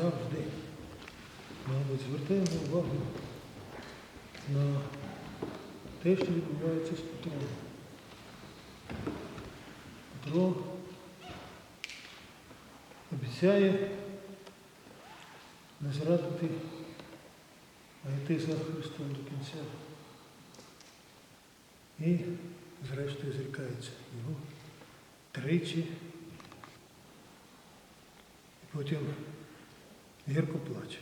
завжди, мабуть, звертаємо увагу на те, що відбувається з Петром. Петро обіцяє не зрадити, а йти за Христом до кінця. І, зрештою, зрікається його тричі. І потім гірко плаче.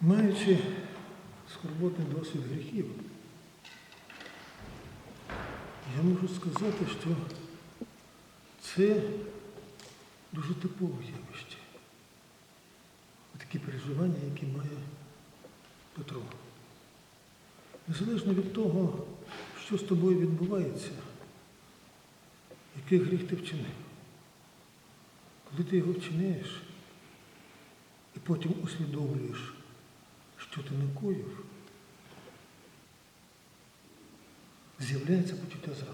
Маючи скорботний досвід гріхів, я можу сказати, що це дуже типове явище. Такі переживання, які має Петро. Незалежно від того, що з тобою відбувається, який гріх ти вчинив. Коли ти його вчиняєш і потім усвідомлюєш, що ти накоїв, з'являється почуття зради.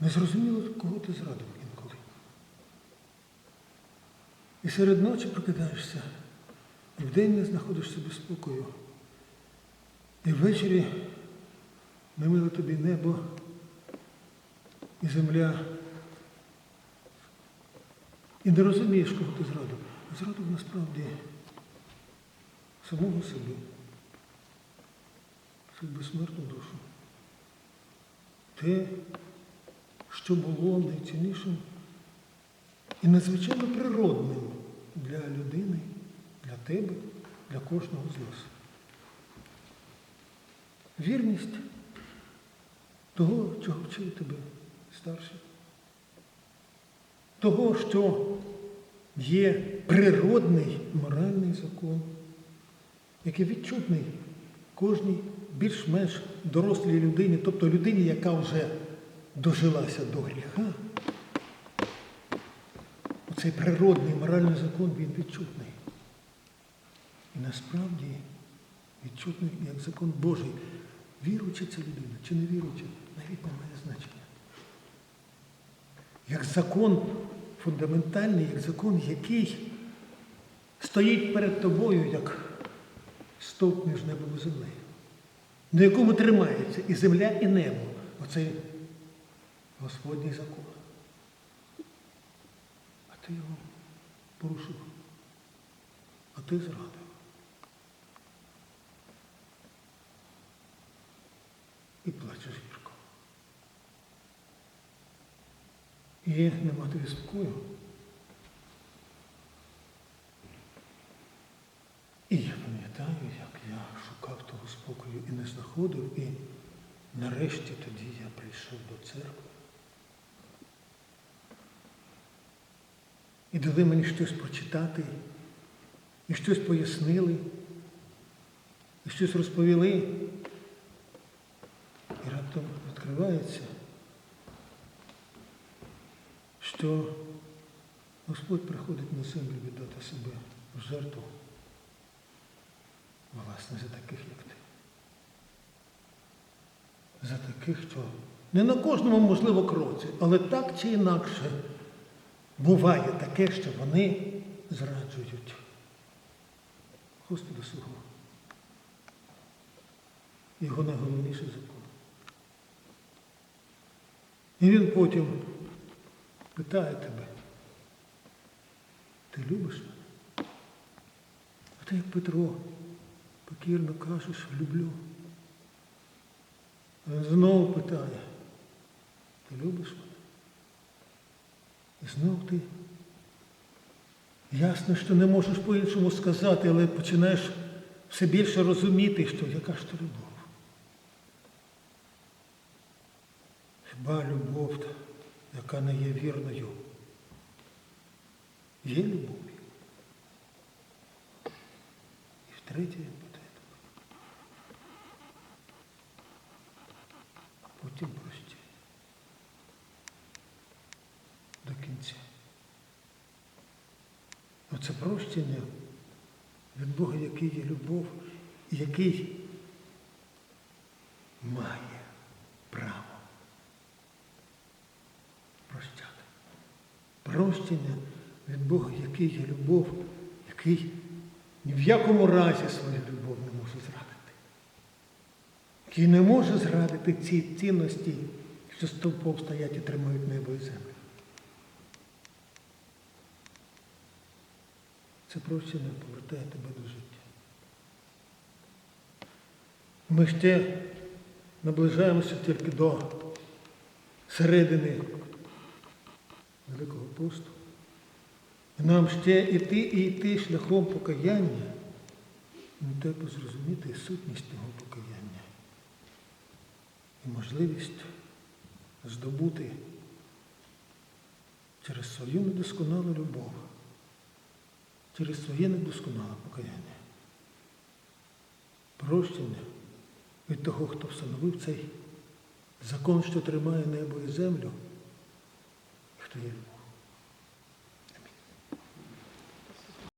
Незрозуміло, кого ти зрадив інколи. І серед ночі прокидаєшся, і вдень не знаходиш собі спокою. І ввечері намило тобі небо і земля. І не розумієш, кого ти зрадив. Зрадив насправді самого себе, свою безсмертну душу. Те, що було найціннішим і надзвичайно природним для людини, для тебе, для кожного з нас. Вірність того, чого вчив тебе старший. Того, що є природний моральний закон, який відчутний кожній більш-менш дорослій людині, тобто людині, яка вже дожилася до гріха. Оцей природний моральний закон, він відчутний. І насправді відчутний як закон Божий. Віруюча ця людина чи не віруюча, навіть не має значення. Як закон фундаментальний, як закон, який стоїть перед тобою, як стовп між небом і землею, на якому тримається і земля, і небо. Оцей Господній закон. А ти його порушив. А ти зрадив. І плачеш гірко. І нема тобі спокою. І я пам'ятаю, як я шукав того спокою і не знаходив, і нарешті тоді я прийшов до церкви. І дали мені щось прочитати, і щось пояснили, і щось розповіли. І раптом відкривається, що Господь приходить на землю віддати себе в жертву, власне, за таких, як ти. За таких, що не на кожному можливо кроці, але так чи інакше буває таке, що вони зраджують Господа свого. Його найголовніший закон. І він потім питає тебе, ти любиш мене? А ти як Петро покірно кажеш, люблю. А він знову питає, ти любиш мене? І знов ти ясно, що не можеш по-іншому сказати, але починаєш все більше розуміти, що яка ж то любов. Хіба любов, яка не є вірною, є любов'ю. І втретє він питає потім прості. До кінця. Оце прощення від Бога, який є любов, який має прощення від Бога, який є любов, який ні в якому разі свою любов не може зрадити. Який не може зрадити ці цінності, що стовпом стоять і тримають небо і землю. Це прощення повертає тебе до життя. Ми ще наближаємося тільки до середини Великого посту. І нам ще йти і йти шляхом покаяння, ну, треба зрозуміти сутність того покаяння і можливість здобути через свою недосконалу любов, через своє недосконале покаяння. Прощення від того, хто встановив цей закон, що тримає небо і землю, і хто є любов.